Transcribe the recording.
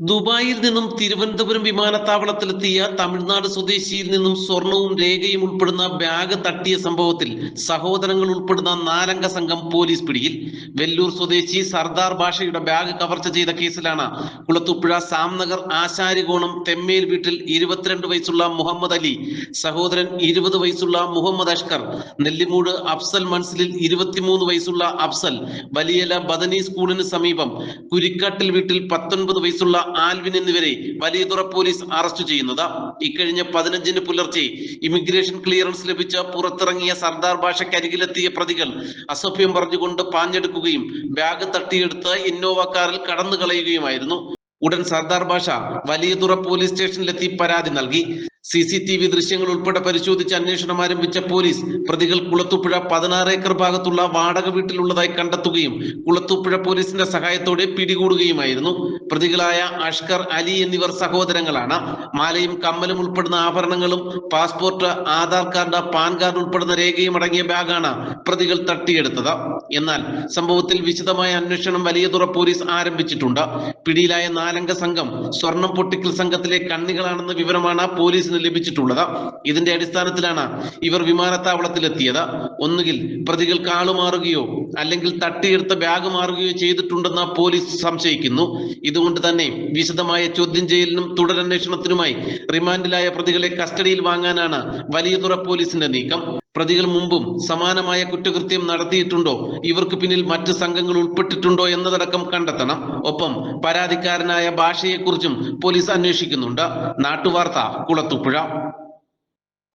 ദുബായിൽ നിന്നും തിരുവനന്തപുരം വിമാനത്താവളത്തിലെത്തിയ തമിഴ്നാട് സ്വദേശിയിൽ നിന്നും സ്വർണവും രേഖയും ഉൾപ്പെടുന്ന ബാഗ് തട്ടിയ സംഭവത്തിൽ സഹോദരങ്ങൾ ഉൾപ്പെടുന്ന നാലംഗ സംഘം പോലീസ് പിടിയിൽ. വെല്ലൂർ സ്വദേശി സർദാർ ഭാഷയുടെ ബാഗ് കവർച്ച ചെയ്ത കേസിലാണ് കുളത്തുപ്പുഴ സാംനഗർ ആശാരികോണം തെമ്മേൽ വീട്ടിൽ ഇരുപത്തിരണ്ട് വയസ്സുള്ള മുഹമ്മദ് അലി സഹോദരൻ ഇരുപത് വയസ്സുള്ള മുഹമ്മദ് അഷ്കർ നെല്ലിമൂട് അഫ്സൽ മൻസിലിൽ ഇരുപത്തിമൂന്ന് വയസ്സുള്ള അഫ്സൽ വലിയല ബദനി സ്കൂളിന് സമീപം കുരിക്കാട്ടിൽ വീട്ടിൽ പത്തൊൻപത് വയസ്സുള്ള ആൽവിൻ എന്നിവരെ വലിയതുറ പോലീസ് അറസ്റ്റ് ചെയ്യുന്നത്. ഇക്കഴിഞ്ഞ പതിനഞ്ചിന് പുലർച്ചെ ഇമിഗ്രേഷൻ ക്ലിയറൻസ് ലഭിച്ച പുറത്തിറങ്ങിയ സർദാർ ഭാഷയ്ക്കരികിലെത്തിയ പ്രതികൾ അസഭ്യം പറഞ്ഞുകൊണ്ട് പാഞ്ഞെടുക്കുകയും ബാഗ് തട്ടിയെടുത്ത് ഇന്നോവ കാറിൽ കടന്നു കളയുകയുമായിരുന്നു ഉടൻ സർദാർ ഭാഷ വലിയതുറ പോലീസ് സ്റ്റേഷനിലെത്തി പരാതി നൽകി. സി സി ടി വി ദൃശ്യങ്ങൾ ഉൾപ്പെടെ പരിശോധിച്ച് അന്വേഷണം ആരംഭിച്ച പോലീസ് പ്രതികൾ കുളത്തുപുഴ പതിനാറ് ഏക്കർ ഭാഗത്തുള്ള വാടക വീട്ടിലുള്ളതായി കണ്ടെത്തുകയും കുളത്തുപുഴ പോലീസിന്റെ സഹായത്തോടെ പിടികൂടുകയുമായിരുന്നു. പ്രതികളായ അഷ്കർ അലി എന്നിവർ സഹോദരങ്ങളാണ്. മാലയും കമ്മലും ഉൾപ്പെടുന്ന ആഭരണങ്ങളും passport Aadhaar card PAN card ഉൾപ്പെടുന്ന രേഖയും അടങ്ങിയ ബാഗാണ് പ്രതികൾ തട്ടിയെടുത്തത്. എന്നാൽ സംഭവത്തിൽ വിശദമായ അന്വേഷണം വലിയതുറ പോലീസ് ആരംഭിച്ചിട്ടുണ്ട്. പിടിയിലായ നാലംഗ സംഘം സ്വർണം പൊട്ടിക്കൽ സംഘത്തിലെ കണ്ണികളാണെന്ന വിവരമാണ് പോലീസിന് ലഭിച്ചിട്ടുള്ളത്. ഇതിന്റെ അടിസ്ഥാനത്തിലാണ് ഇവർ വിമാനത്താവളത്തിലെത്തിയത്. ഒന്നുകിൽ പ്രതികൾ കാളുമാറുകയോ അല്ലെങ്കിൽ തട്ടിയെടുത്ത ബാഗ് മാറുകയോ ചെയ്തിട്ടുണ്ടെന്ന് പോലീസ് സംശയിക്കുന്നു. ഇതുകൊണ്ട് തന്നെ വിശദമായ ചോദ്യം ചെയ്യലിനും തുടരന്വേഷണത്തിനുമായി റിമാൻഡിലായ പ്രതികളെ കസ്റ്റഡിയിൽ വാങ്ങാനാണ് വലിയതുറ പോലീസിന്റെ നീക്കം. പ്രതികൾ മുമ്പും സമാനമായ കുറ്റകൃത്യം നടത്തിയിട്ടുണ്ടോ? ഇവർക്ക് പിന്നിൽ മറ്റ് സംഘങ്ങൾ ഉൾപ്പെട്ടിട്ടുണ്ടോ എന്നതടക്കം കണ്ടെത്തണം. ഒപ്പം പരാതിക്കാരനായ ഭാഷയെക്കുറിച്ചും പോലീസ് അന്വേഷിക്കുന്നുണ്ട്. നാട്ടുവാർത്ത കുളത്തുപുഴ.